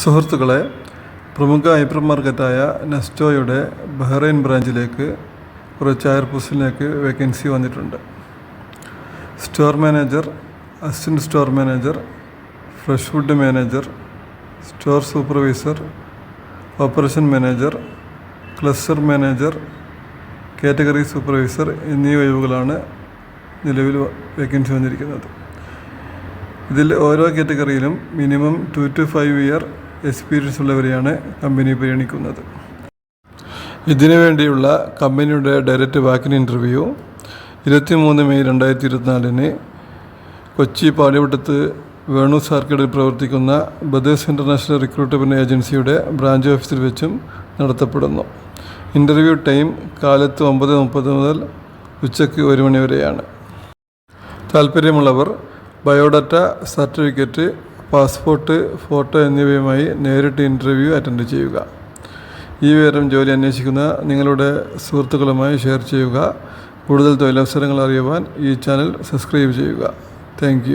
സുഹൃത്തുക്കളെ പ്രമുഖ hyper മാർക്കറ്റായ നെസ്റ്റോയുടെ Bahrain ബ്രാഞ്ചിലേക്ക് കുറച്ച് ചയർ പോസ്റ്റിലേക്ക് വേക്കൻസി വന്നിട്ടുണ്ട്. Store manager assistant store manager fresh food manager store supervisor operation manager cluster manager category supervisor എന്നീ ഒഴിവുകളാണ് നിലവിൽ വേക്കൻസി വന്നിരിക്കുന്നത്. ഇതിൽ ഓരോ കാറ്റഗറിയിലും minimum two to five year experience ഉള്ളവരെയാണ് company പരിഗണിക്കുന്നത്. ഇതിനു വേണ്ടിയുള്ള കമ്പനിയുടെ ഡയറക്റ്റ് വാക്കിൻ ഇന്റർവ്യൂ ഇരുപത്തി മൂന്ന് മെയ് രണ്ടായിരത്തി ഇരുപത്തിനാലിന് കൊച്ചി പാലിവട്ടത്ത് വേണു ആർക്കേഡിൽ പ്രവർത്തിക്കുന്ന ബദേസ് ഇന്റർനാഷണൽ റിക്രൂട്ട്മെന്റ് ഏജൻസിയുടെ ബ്രാഞ്ച് ഓഫീസിൽ വെച്ചും നടത്തപ്പെടുന്നു. ഇന്റർവ്യൂ ടൈം കാലത്ത് ഒമ്പത് മുപ്പത് മുതൽ ഉച്ചയ്ക്ക് ഒരു മണി വരെയാണ്. താല്പര്യമുള്ളവർ ബയോഡാറ്റ സർട്ടിഫിക്കറ്റ് പാസ്പോർട്ട് ഫോട്ടോ എന്നിവയുമായി നേരിട്ട് ഇന്റർവ്യൂ അറ്റൻഡ് ചെയ്യുക. ഈ വിവരം ജോലി അന്വേഷിക്കുന്ന നിങ്ങളുടെ സുഹൃത്തുക്കളുമായി ഷെയർ ചെയ്യുക. കൂടുതൽ തൊഴിലവസരങ്ങൾ അറിയുവാൻ ഈ ചാനൽ സബ്സ്ക്രൈബ് ചെയ്യുക. താങ്ക്